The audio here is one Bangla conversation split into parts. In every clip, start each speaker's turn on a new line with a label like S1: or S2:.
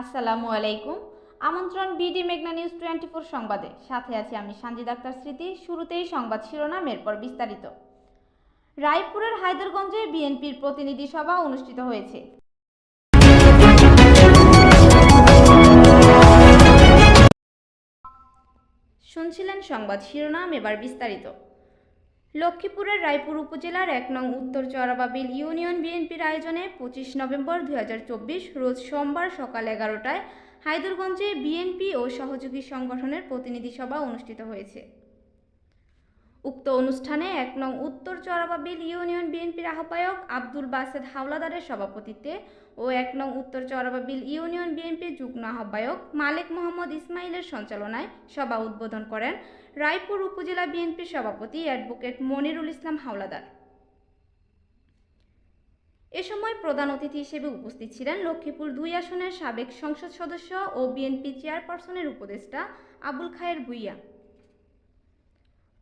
S1: আসসালামু আলাইকুম। আমন্ত্রণ বিডি মেঘনা নিউজ টোয়েন্টি ফোর সংবাদে। সাথে আছি আমি সানজিদ আক্তার স্মৃতি। শুরুতেই সংবাদ শিরোনাম, এরপর বিস্তারিত। রায়পুরের হায়দরগঞ্জে বিএনপির প্রতিনিধি সভা অনুষ্ঠিত হয়েছে। শুনছিলেন সংবাদ শিরোনাম, এবার বিস্তারিত। লক্ষ্মীপুরের রায়পুর উপজেলার এক নং উত্তর চরাবাবিল ইউনিয়ন বিএনপির আয়োজনে পঁচিশ নভেম্বর দু হাজার চব্বিশ রোজ সোমবার সকাল এগারোটায় হায়দরগঞ্জে বিএনপি ও সহযোগী সংগঠনের প্রতিনিধি সভা অনুষ্ঠিত হয়েছে। উক্ত অনুষ্ঠানে এক নং উত্তর চরাবাবিল ইউনিয়ন বিএনপির আহ্বায়ক আব্দুল বাসেদ হাওলাদারের সভাপতিত্বে ও এক নং উত্তর চরাবাবিল ইউনিয়ন বিএনপির যুগ্ম আহ্বায়ক মালিক মোহাম্মদ ইসমাইলের সঞ্চালনায় সভা উদ্বোধন করেন রায়পুর উপজেলা বিএনপির সভাপতি অ্যাডভোকেট মনিরুল ইসলাম হাওলাদার। এ সময় প্রধান অতিথি হিসেবে উপস্থিত ছিলেন লক্ষ্মীপুর দুই আসনের সাবেক সংসদ সদস্য ও বিএনপি চেয়ারপারসনের উপদেষ্টা আবুল খায়ের ভুইয়া।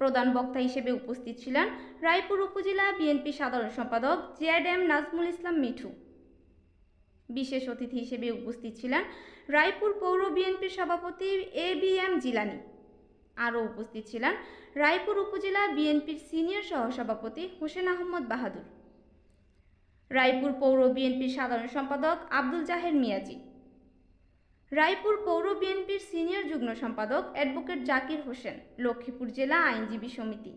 S1: প্রধান বক্তা হিসেবে উপস্থিত ছিলেন রায়পুর উপজেলা বিএনপি সাধারণ সম্পাদক জেড এম নাজমুল ইসলাম মিঠু। বিশেষ অতিথি হিসেবে উপস্থিত ছিলেন রায়পুর পৌর বিএনপির সভাপতি এ বি এম জিলানি। আরও উপস্থিত ছিলেন রায়পুর উপজেলা বিএনপির সিনিয়র সহসভাপতি হোসেন আহমদ বাহাদুর। রায়পুর পৌর বিএনপির সাধারণ সম্পাদক আব্দুল জাহের মিয়াজি। রায়পুর পৌর বিএনপির সিনিয়র যুগ্ম সম্পাদক অ্যাডভোকেট জাকির হোসেন লক্ষ্মীপুর জেলা আইনজীবী সমিতি।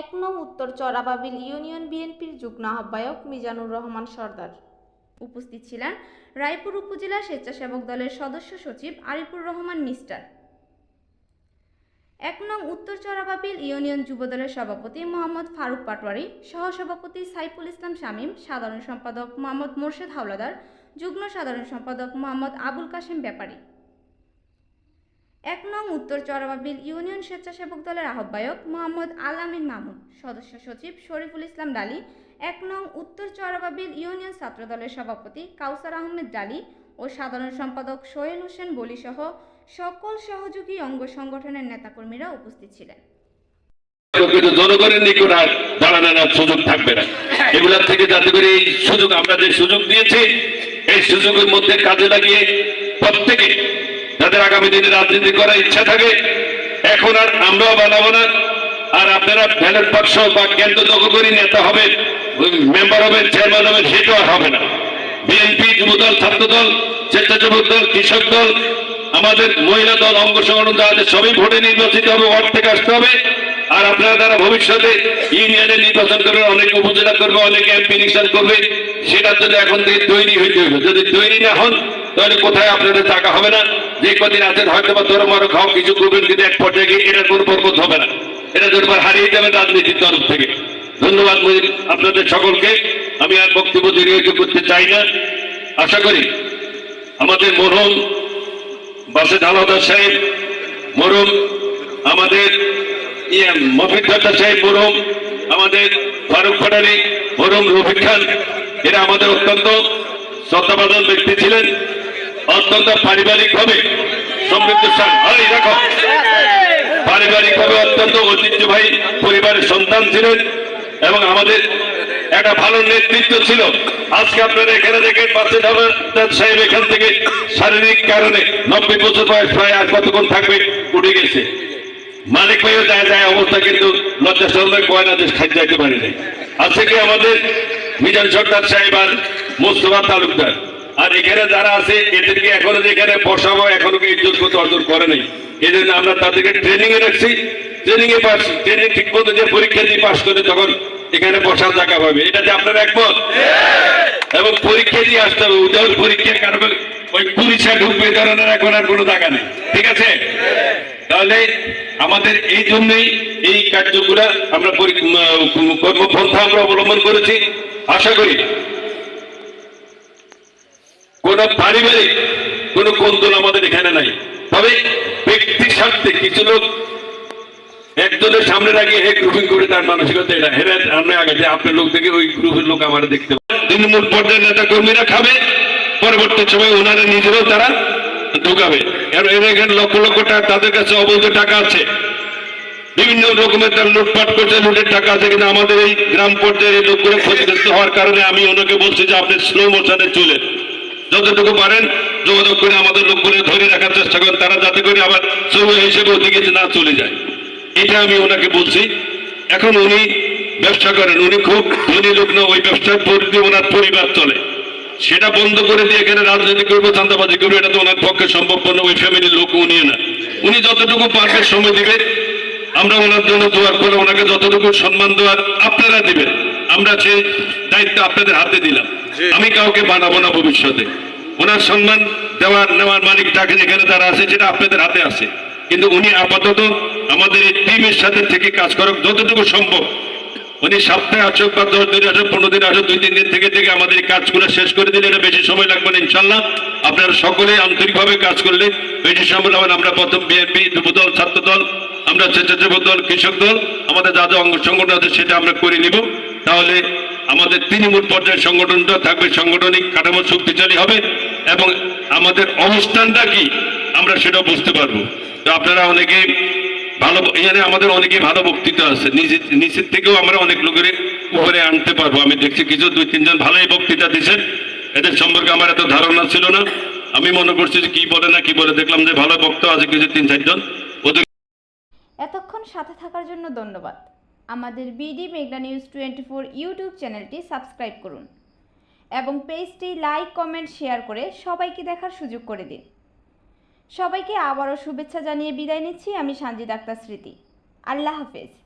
S1: এক নং উত্তর চরাবাবিল ইউনিয়ন বিএনপির যুগ্ম আহ্বায়ক মিজানুর রহমান সর্দার। উপস্থিত ছিলেন রায়পুর উপজেলা স্বেচ্ছাসেবক দলের সদস্য সচিব আরিফুর রহমান মিস্টার। এক নং উত্তর চরাবাবিল ইউনিয়ন যুবদলের সভাপতি মোহাম্মদ ফারুক পাটোয়ারি, সহসভাপতি সাইফুল ইসলাম শামীম, সাধারণ সম্পাদক মোহাম্মদ মোর্শেদ হাওলাদার, যুগ্ম সাধারণ সম্পাদক মোহাম্মদ আবুল কাশেম ব্যাপারী। এক নং উত্তর চরাবাবিল ইউনিয়ন স্বেচ্ছাসেবক দলের আহ্বায়ক মোহাম্মদ আলামিন মামুন সদস্য সচিব শরীফুল ইসলাম ডালি, এক নং উত্তর চরাবাবিল ইউনিয়ন ছাত্রদলের সভাপতি কাউসার আহমেদ ডালি ও সাধারণ সম্পাদক সোহেল হোসেন বলিসহ সকল সহযোগী অঙ্গ সংগঠনের নেতাকর্মীরা উপস্থিত ছিলেন।
S2: কিন্তু জনগণের নিকট আর দাঁড়ানোর সুযোগ থাকবে না। থেকে যাতে করে এই সুযোগ, আমরা যে সুযোগ দিয়েছি, এই সুযোগের মধ্যে কাজে লাগিয়ে প্রত্যেকে যাদের আগামী দিনে রাজনীতি করার ইচ্ছা থাকে, এখন আর আমরাও বানাবো না। আর আপনারা ব্যালট বাক্স বা কেন্দ্র দখল করে নেতা হবেন, মেম্বার হবেন, চেয়ারম্যান হবেন হবে না। বিএনপি যুবদল, ছাত্রদল, স্বেচ্ছাসেবক দল, কৃষক দল আমাদের মহিলা দল অঙ্গ সংগঠন আছে সবই ভোটে নির্বাচিত হবে, ওয়ার্ড থেকে আসতে হবে। আর আপনারা তারা ভবিষ্যতে ইউনিয়নের নির্বাচন করবে অনেক উপজেলা করবে, অনেক এমপি নির্বাচন করবে, সেটার জন্য এখন থেকে তৈরি হইতে হবে। যদি তৈরি না হন, তাহলে কোথায় আপনাদের টাকা হবে না? যে কদিন আছেন হয়তো বা তোর মারো খাও, কিছু করবেন, কিন্তু এক পর্যায়ে গিয়ে এটা কোনো পর্বত হবে না। এটা দুর্বার হারিয়ে যাবে রাজনীতির তরফ থেকে। ধন্যবাদ আপনাদের সকলকে। আমি আর বক্তব্য দীর্ঘ করতে চাই না। আশা করি আমাদের মরহম বাসে আলাদা সাহেব মরম আমাদের ইয়ে মফিদ দাদা সাহেব মরম আমাদের, ফারুক ফাটারি মরম রফিক খান, এরা আমাদের অত্যন্ত শ্রদ্ধাবাদন ব্যক্তি ছিলেন, অত্যন্ত পারিবারিক ভাবে সমৃদ্ধ রাখো পারিবারিক ভাবে অত্যন্ত ঐতিহ্যবাহী পরিবারের সন্তান ছিলেন এবং আমাদের একটা ভালো নেতৃত্ব ছিল। আজকে আপনারা এখানে দেখেন বাসে সাহেব এখান থেকে শারীরিক কারণে নব্বই বছর বয়স প্রায় আর কতক্ষণ থাকবে, উঠে গেছে। মালিক ভাইও যায় যায়, অবস্থা কিন্তু লজ্জা সরকার কয়না দেশ খাদ্য যাইতে পারি নাই। আছে কি আমাদের মিজান সর্দার সাহেব আর মোস্তফা তালুকদার? আর এখানে যারা আছে, এদেরকে এখনও যেখানে বসাবো, এখনও ইজ্জত করতে অর্জন করে নাই। এই জন্য আমরা তাদেরকে ট্রেনিং এ রাখছি। ট্রেনিং এ পাস ট্রেনিং ঠিক মতো যে পরীক্ষা দিয়ে পাস করে তখন এখানে বসার জায়গা পাবে। এটাতে আপনার একমত? এবং পরীক্ষা দিয়ে আসতে হবে। উদয় পরীক্ষার কারণে ওই পুলিশা ঢুকবে ধরনের এখন আর কোনো জায়গা নেই। ঠিক আছে? তাহলে আমাদের এই জন্যই এই কার্যগুলা আমরা কর্মপন্থা আমরা অবলম্বন করেছি। আশা করি কোন পারিবারিক কোন কোন্দল আমাদের এখানে নাই। তবে ব্যক্তি স্বার্থে কিছু লোক একজনের সামনে রাখি হে গ্রুপিং করে তার মানসিকতা এটা। হেরে আমরা আগে যে আপনার লোক থেকে ওই গ্রুপের লোক আমার দেখতে। তৃণমূল পর্যায়ের নেতা কর্মীরা খাবে, পরবর্তী সময় ওনারা নিজেরাও তারা ঢুকাবে। এর এখানে লক্ষ লক্ষ টাকা তাদের কাছে অবৈধ টাকা আছে। বিভিন্ন রকমের তারা লুটপাট করছে, লুটের টাকা আছে, কিন্তু আমাদের এই গ্রাম পর্যায়ের এই লোকগুলো ক্ষতিগ্রস্ত হওয়ার কারণে আমি ওনাকে বলছি যে আপনি স্লো মোশনে চলে যতটুকু পারেন যোগাযোগ করে আমাদের লোকগুলো ধরে রাখার চেষ্টা করেন। তারা যাতে করে আবার সৌর হিসেবে ওদিকে না চলে যায়। এটা আমি ওনাকে বলছি। এখন উনি ব্যবসা করেন। উনি খুব ধনী লোক না ওই ব্যবসার পরিধি ওনার পরিবার চলে। সেটা বন্ধ করে দিয়ে এখানে রাজনীতি করব চান্দাবাজি করব এটা তো ওনার পক্ষে সম্ভব না ওই ফ্যামিলির লোক উনি না। উনি যতটুকু পারবে সময় দিবে আমরা ওনার জন্য দোয়ার করে ওনাকে যতটুকু সম্মান দেওয়ার আপনারা দিবেন। আমরা সেই দায়িত্ব আপনাদের হাতে দিলাম আমি কাউকে বানাবো না ভবিষ্যতে। ওনার সম্মান দেওয়ার নেওয়ার মালিক যাকে যেখানে তারা আছে সেটা আপনাদের হাতে আছে। কিন্তু উনি আপাতত আমাদের এই টিমের সাথে থেকে কাজ করুক যতটুকু সম্ভব। উনি সপ্তাহে আসুক বা দশ দিন আসুক, পনেরো দিন আসুক, দুই তিন দিন থেকে থেকে আমাদের কাজগুলো শেষ করে দিলে এটা বেশি সময় লাগবে না ইনশাল্লাহ আপনারা সকলে আন্তরিকভাবে কাজ করলে বেশি সময় লাগবে আমরা প্রথম বিএনপি যুবদল ছাত্র দল আমরা স্বেচ্ছাসেবক দল, কৃষক দল, আমাদের যা যা অঙ্গ সংগঠন আছে সেটা আমরা করে নিব। তাহলে আমাদের তৃণমূল পর্যায়ের সংগঠনটা থাকবে সাংগঠনিক, কাঠামো শক্তিশালী হবে এবং আমাদের অবস্থানটা কি, আমরা সেটা বুঝতে পারব। আপনারা অনেকে ভালো এখানে আমাদের অনেকে ভালো বক্তৃতা আছে। নিজে নিচের থেকেও আমরা অনেক লোকের উপরে আনতে পারব। আমি দেখছি কিছু দুই, তিনজন ভালোই বক্তৃতা দিচ্ছেন এদের সম্পর্কে আমার এত ধারণা ছিল না। আমি মনে করছি যে কি বলে না কি বলে দেখলাম যে ভালো বক্তা আছে কিছু তিন, চারজন।
S1: এতক্ষণ সাথে থাকার জন্য ধন্যবাদ। আমাদের বিডি মেগনা নিউজ টোয়েন্টি ফোর ইউটিউব চ্যানেলটি সাবস্ক্রাইব করুন এবং পেজটি লাইক, কমেন্ট, শেয়ার করে সবাইকে দেখার সুযোগ করে দিন। সবাইকে আবারও শুভেচ্ছা জানিয়ে বিদায় নিচ্ছি। আমি সানজিদ আক্তার স্মৃতি। আল্লাহ হাফেজ।